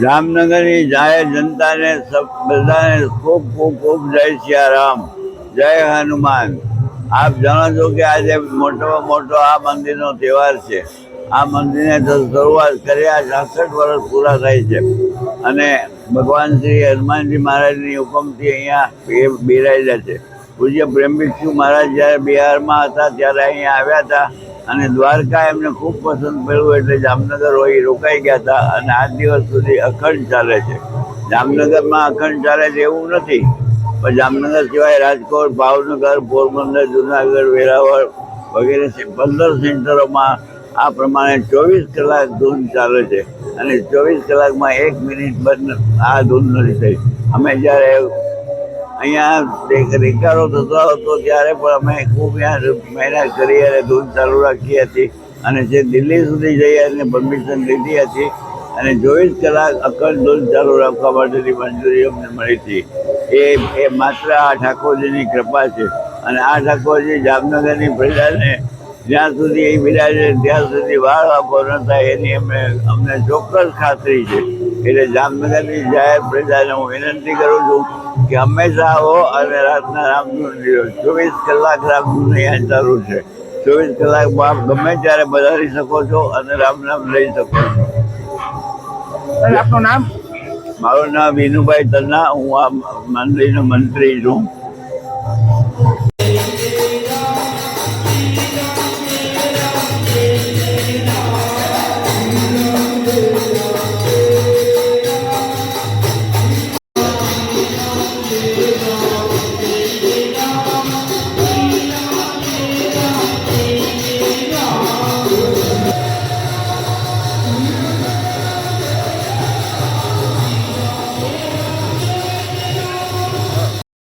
જામનગરની જાહેર જનતાને બધાને ખૂબ ખૂબ ખૂબ જય સિયારામ જય હનુમાન. આપ જાણો છો કે આજે મોટામાં મોટો આ મંદિરનો તહેવાર છે. આ મંદિરને શરૂઆત કર્યા છાસઠ વર્ષ પૂરા થાય છે. અને ભગવાન શ્રી હનુમાનજી મહારાજની હુકમથી અહીંયા એ બિરાજ્યા છે. પૂજ્ય પ્રેમ ભિક્ષુ મહારાજ જ્યારે બિહારમાં હતા, ત્યારે અહીંયા આવ્યા હતા. અને દ્વારકા એમને ખૂબ પસંદ પડ્યું એટલે જામનગર હોય રોકાઈ ગયા હતા અને આજ દિવસ સુધી અખંડ ચાલે છે. જામનગરમાં અખંડ ચાલે છે એવું નથી, પણ જામનગર સિવાય રાજકોટ, ભાવનગર, પોરબંદર, જુનાગઢ, વેરાવળ વગેરે પંદર સેન્ટરોમાં આ પ્રમાણે ચોવીસ કલાક ધૂન ચાલે છે. અને ચોવીસ કલાકમાં એક મિનિટ બંધ આ ધૂન નથી થઈ. અમે જ્યારે અહીંયા રેકારો થતો હતો ત્યારે પણ અમે ખૂબ મહેનત કરી અને ધૂન ચાલુ રાખી હતી. અને જે દિલ્હી સુધી જઈ અને પરમિશન લીધી હતી અને ચોવીસ કલાક અખંડ ધૂન ચાલુ રાખવા માટેની મંજૂરી અમને મળી હતી. એ એ માત્ર આ ઠાકોરજીની કૃપા છે. અને આ ઠાકોરજી જામનગરની પ્રજાને જ્યાં સુધી એ બિરાજે ત્યાં સુધી વાળ આપો ન થાય એની અમને અમને ચોક્કસ ખાતરી છે. એટલે જામનગરની જાહેર પ્રજાને હું વિનંતી કરું છું કે હંમેશા આવો અને રાતના રામધૂન લ્યો ચોવીસ કલાક રામધૂન અહીંયા ચાલુ છે. ચોવીસ કલાકમાં આપ ગમે ત્યારે બધારી શકો છો અને રામ નામ લઈ શકો છો. આપનું નામ? મારું નામ વિનુભાઈ તન્ના હું આ મંદિરનો મંત્રી છું.